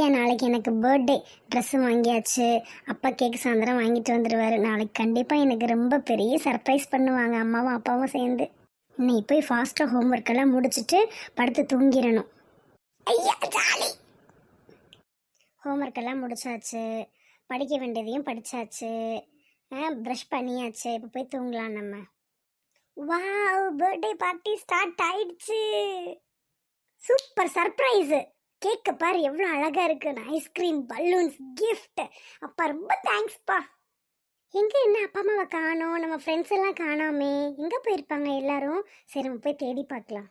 ஐயா நாளைக்கு எனக்கு பர்த்டே ட்ரெஸ்ஸு வாங்கியாச்சு. அப்பா கேக் சாயந்தரம் வாங்கிட்டு வந்துடுவார் நாளைக்கு கண்டிப்பாக எனக்கு ரொம்ப பெரிய சர்ப்ரைஸ் பண்ணுவாங்க. அம்மாவும் அப்பாவும் சேர்ந்து. இன்னைக்கு போய் ஃபாஸ்ட்டாக ஹோம்ஒர்க் எல்லாம் முடிச்சுட்டு படுத்து தூங்கிடணும். ஐயா ஜாலி. ஹோம்ஒர்க் எல்லாம் முடிச்சாச்சு. படிக்க வேண்டியதையும் படித்தாச்சு ப்ரஷ் பண்ணியாச்சு. இப்போ போய் தூங்கலாம் நம்ம. வாவ் பர்த்டே பார்ட்டி ஸ்டார்ட் ஆயிடுச்சு. சூப்பர் சர்ப்ரைஸு கேக்க பாரு எவ்வளோ அழகா இருக்குன்னு ஐஸ்கிரீம் பலூன்ஸ் கிஃப்ட் அப்பா ரொம்ப தேங்க்ஸ்ப்பா எங்க என்ன அப்பா அம்மாவை காணோம்? நம்ம ஃப்ரெண்ட்ஸ் எல்லாம் காணாமே. எங்க போயிருப்பாங்க எல்லாரும்? சரி நம்ம போய் தேடி பார்க்கலாம்.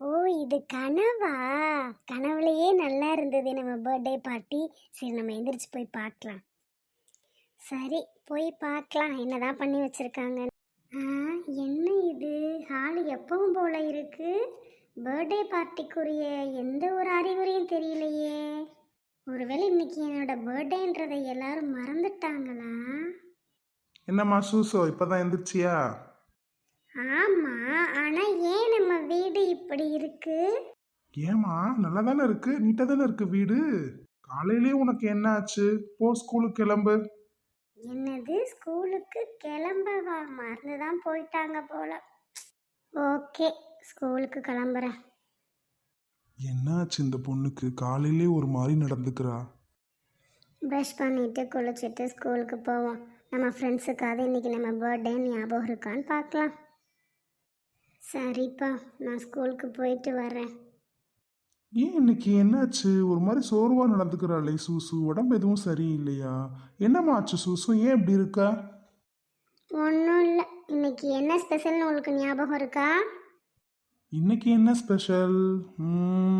ஓ இது கனவா? கனவுலையே நல்லா இருந்தது நம்ம பர்த்டே பார்ட்டி சரி நம்ம எந்திரிச்சு போய் பார்க்கலாம். சரி போய் பார்க்கலாம். என்னதான் பண்ணி வச்சிருக்காங்க ஆ என்ன இது? ஹால் எப்பவும் போல இருக்குது பர்த்டே பார்ட்டிக்குரிய எந்த ஒரு அறிகுறியும் தெரியலையே. ஒருவேளை இன்னைக்கு என்னோட பர்த்டேன்றதை எல்லாரும் மறந்துட்டாங்களா? என்னம்மா சூசோ இப்பதான் எந்திரிச்சியா? ஆமா ஆனா ஏன் நம்ம வீடு இப்படி இருக்கு? ஏமா நல்லா தானே இருக்கு? நீட்டா தானே இருக்கு வீடு? காலையிலேயே உனக்கு என்ன ஆச்சு போ ஸ்கூலுக்கு கிளம்பு. என்னது ஸ்கூலுக்கு கிளம்பவா? மறந்துதான் போயிட்டாங்க போல. ஓகே. ஸ்கூலுக்கு கிளம்புறேன். என்னாச்சு இந்த பொண்ணுக்கு? காலையிலே ஒரு மாதிரி நடந்துக்கிறா. ப்ரஷ் பண்ணிட்டு குளிச்சுட்டு ஸ்கூலுக்கு போவோம். நம்ம ஃப்ரெண்ட்ஸுக்காக இன்னைக்கு நம்ம பர்த்டே ஞாபகம் இருக்கான்னு பார்க்கலாம். சரிப்பா நான் ஸ்கூலுக்கு போயிட்டு வரேன் ஏன் இன்னைக்கு என்னாச்சு? ஒரு மாதிரி சோர்வா நடந்துக்கிறாளே சூசு. உடம்பு எதுவும் சரியில்லையா? என்னம்மா ஆச்சு சூசு? ஏன் இப்படி இருக்கா? ஒன்றும் இல்லை. இன்னைக்கு என்ன ஸ்பெஷல்னு உங்களுக்கு ஞாபகம் இருக்கா? இன்னைக்கு என்ன ஸ்பெஷல்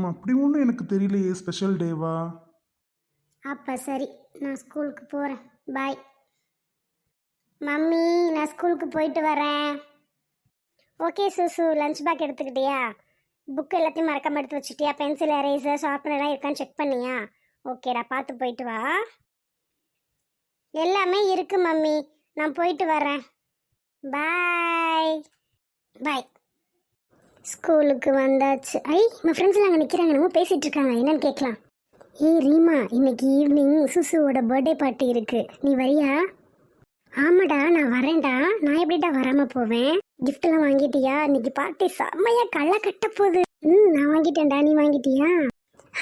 அப்படி ஒன்றும் எனக்கு தெரியலையே. ஸ்பெஷல் டேவா அப்போ சரி நான் ஸ்கூலுக்கு போகிறேன் பாய் மம்மி நான் ஸ்கூலுக்கு போயிட்டு வரேன். ஓகே சூசு லஞ்ச் பேக் எடுத்துக்கிட்டியா? புக் எல்லாத்தையும் மறக்காம எடுத்து வச்சுட்டியா? பென்சில் எரேசர் ஷார்ப்னர்லாம் இருக்கான்னு செக் பண்ணியா? ஓகேடா பார்த்து போயிட்டு வா. எல்லாமே இருக்கு மம்மி. நான் போயிட்டு வரேன். பாய் பாய் ஸ்கூலுக்கு வந்தாச்சு. ஐ நம்ம ஃப்ரெண்ட்ஸ்லாம் அங்கே நிற்கிறாங்க நம்ம பேசிகிட்டு இருக்காங்க. என்னன்னு கேட்கலாம். ஏய் ரீமா இன்னைக்கு ஈவினிங் சுசுவோட பர்த்டே பார்ட்டி இருக்குது நீ வரியா? ஆமாடா நான் வரேன்டா. நான் எப்படிடா வராமல் போவேன்? கிஃப்ட்லாம் எல்லாம் வாங்கிட்டியா? இன்னைக்கு பார்ட்டி செம்மையா களை கட்ட போகுது. ம் நான் வாங்கிட்டேன்டா. நீ வாங்கிட்டியா?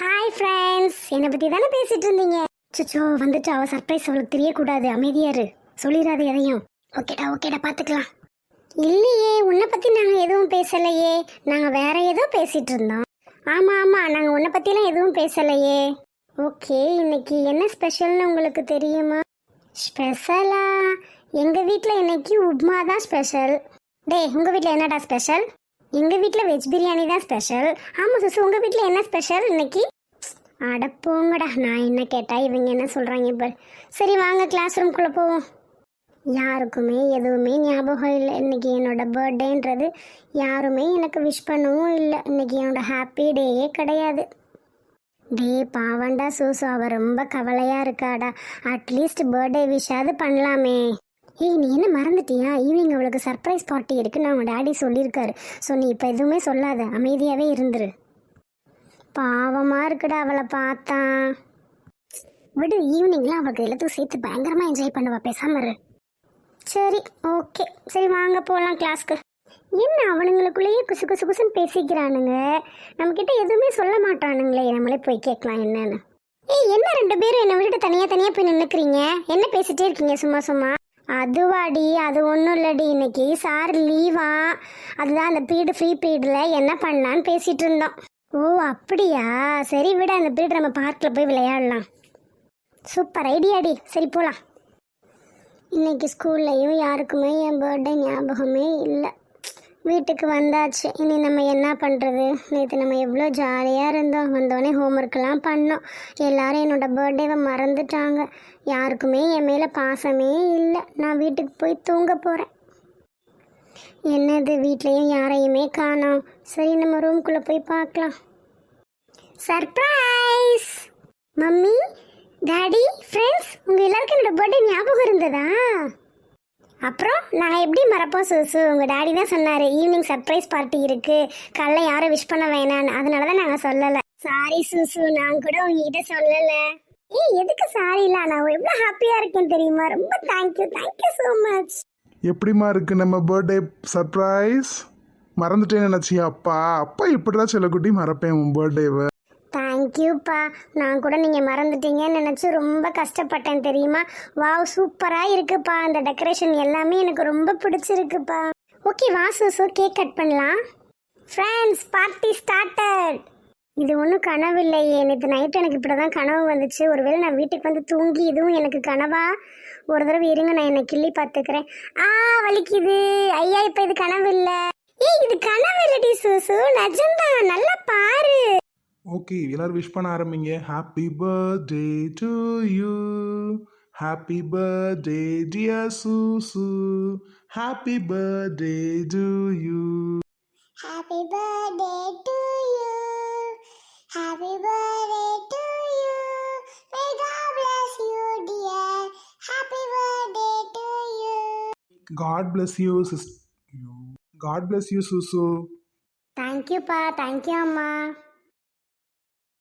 ஹாய் ஃப்ரெண்ட்ஸ் என்னை பற்றி தானே பேசிகிட்டு இருந்தீங்க? சுச்சோ வந்துட்டு அவள் சர்ப்ரைஸ் அவளுக்கு தெரியக்கூடாது. அமைதியாரு சொல்லிடாது சொல்லிடாத எதையும். ஓகேடா ஓகேடா பார்த்துக்கலாம் இல்லையே உன்னை பற்றி நாங்கள் எதுவும் பேசலையே. நாங்கள் வேற ஏதோ பேசிகிட்டு இருந்தோம். ஆமாம் ஆமாம் நாங்கள் உன்னை பற்றிலாம் எதுவும் பேசலையே. ஓகே இன்னைக்கு என்ன ஸ்பெஷல்னு உங்களுக்கு தெரியுமா? ஸ்பெஷலா? எங்கள் வீட்டில் இன்னைக்கு உப்மா தான் ஸ்பெஷல். டே உங்கள் வீட்டில் என்னடா ஸ்பெஷல்? எங்கள் வீட்டில் வெஜ் பிரியாணி தான் ஸ்பெஷல். ஆமாம் சுசு உங்கள் வீட்டில் என்ன ஸ்பெஷல் இன்னைக்கு? அட போங்கடா நான் என்ன கேட்டால் இவங்க என்ன சொல்கிறாங்க இப்போ சரி வாங்க கிளாஸ் ரூம்குள்ளே போவோம். யாருக்குமே எதுவுமே ஞாபகம் இல்லை. இன்றைக்கி என்னோட பர்த்டேன்றது யாருமே எனக்கு விஷ் பண்ணவும் இல்லை. இன்றைக்கி என்னோட ஹாப்பி டேயே கிடையாது. டே பாவண்டா சூசு அவள் ரொம்ப கவலையாக இருக்காடா. அட்லீஸ்ட் பர்த்டே விஷாவது பண்ணலாமே. ஏய் நீ என்ன மறந்துட்டியா? ஈவினிங் அவளுக்கு சர்ப்ரைஸ் பார்ட்டி இருக்குன்னு அவங்க டாடி சொல்லியிருக்காரு. ஸோ நீ இப்போ எதுவுமே சொல்லாத. அமைதியாகவே இருந்துரு. பாவமாக இருக்குடா அவளை பார்த்தா. விடு ஈவினிங்லாம் அவளுக்கு எல்லாத்துக்கும் சேர்த்து பயங்கரமாக என்ஜாய் பண்ணுவா. பேசாமரு சரி ஓகே சரி வாங்க போகலாம் கிளாஸ்க்கு என்ன அவனுங்களுக்குள்ளேயே குசு குசு குசுன்னு பேசிக்கிறானுங்க? நம்மக்கிட்ட எதுவுமே சொல்ல மாட்டானுங்களே. நம்மளே போய் கேட்கலாம் என்னன்னு. ஏய் என்ன ரெண்டு பேரும் என்னை விட்டுட்டு தனியாக தனியாக போய் நின்றுக்கிறீங்க என்ன பேசிட்டே இருக்கீங்க சும்மா சும்மா? அதுவாடி அது ஒன்றும் இல்லடி. இன்னைக்கு சார் லீவா அதுதான் அந்த பீரியடு ஃப்ரீ பீரியடில் என்ன பண்ணலான்னு பேசிகிட்டு இருந்தோம். ஓ அப்படியா? சரி விட அந்த பீரியட் நம்ம பார்க்கில் போய் விளையாடலாம். சூப்பர் ஐடியாடி. சரி போகலாம் இன்னைக்கு ஸ்கூல்லையும் யாருக்குமே என் பர்த்டே ஞாபகமே இல்லை. வீட்டுக்கு வந்தாச்சு. இனி நம்ம என்ன பண்ணுறது நேற்று நம்ம எவ்வளோ ஜாலியாக இருந்தோம். வந்தோடனே ஹோம்ஒர்க்கெல்லாம் பண்ணோம். எல்லாரும் என்னோட பர்த்டேவை மறந்துட்டாங்க. யாருக்குமே என் மேலே பாசமே இல்லை. நான் வீட்டுக்கு போய் தூங்க போகிறேன் என்னது? வீட்லேயும் யாரையுமே காணோம். சரி நம்ம ரூம்குள்ளே போய் பார்க்கலாம். சர்ப்ரைஸ் மம்மி டாடி ஃப்ரெண்ட்ஸ் உங்கள் எல்லாருக்கும் என்னோட பர்த்டே ஞாபகம் இருந்ததா? அப்புறம் நாங்கள் எப்படி மறப்போம் சுசு? உங்கள் டாடி தான் சொன்னார் ஈவினிங் சர்ப்ரைஸ் பார்ட்டி இருக்குது காலைல யாரும் விஷ் பண்ண வேணான்னு அதனால தான் நாங்கள் சொல்லலை. சாரி சுசு நான் கூட உங்ககிட்ட சொல்லலை. ஏய் எதுக்கு சாரி நான் எவ்வளோ ஹாப்பியாக இருக்கேன் தெரியுமா? ரொம்ப தேங்க்யூ தேங்க்யூ ஸோ மச் எப்படிம்மா இருக்கு நம்ம பர்த்டே சர்ப்ரைஸ் மறந்துட்டேன்னு நினச்சியா அப்பா? அப்பா இப்படிதான் செல்லக்குட்டி மறப்பேன் உன் பர்த்டேவை தேங்க்யூப்பா. நான் கூட நீங்கள் மறந்துட்டீங்கன்னு நினச்சி ரொம்ப கஷ்டப்பட்டேன் தெரியுமா? வாவ் சூப்பராக இருக்குப்பா. அந்த டெக்கரேஷன் எல்லாமே எனக்கு ரொம்ப பிடிச்சிருக்குப்பா. ஓகே வா சூசு. கேக் கட் பண்ணலாம். ஃப்ரெண்ட்ஸ் பார்ட்டி ஸ்டார்டட் இது ஒன்றும் கனவு இல்லையே. நேற்று நைட் எனக்கு இப்படி தான் கனவு வந்துச்சு. ஒருவேளை நான் வீட்டுக்கு வந்து தூங்கி இதுவும் எனக்கு கனவா? ஒரு தடவை இருங்க நான் என்னை கிள்ளி பார்த்துக்கிறேன். ஆ வலிக்குது. ஐயா இப்போ இது கனவு இல்லை. ஏய் இது கனவு இல்லடி சூசு. நிஜம்தான். நல்லா பாரு ஓகே எல்லாரும் விஷ் பண்ண ஆரம்பிங்க happy birthday to you happy birthday dear Susu happy birthday to you Happy birthday to you. Happy birthday to you. May God bless you, dear. Happy birthday to you. God bless you sis God bless you Susu Thank you, Pa. Thank you, Amma.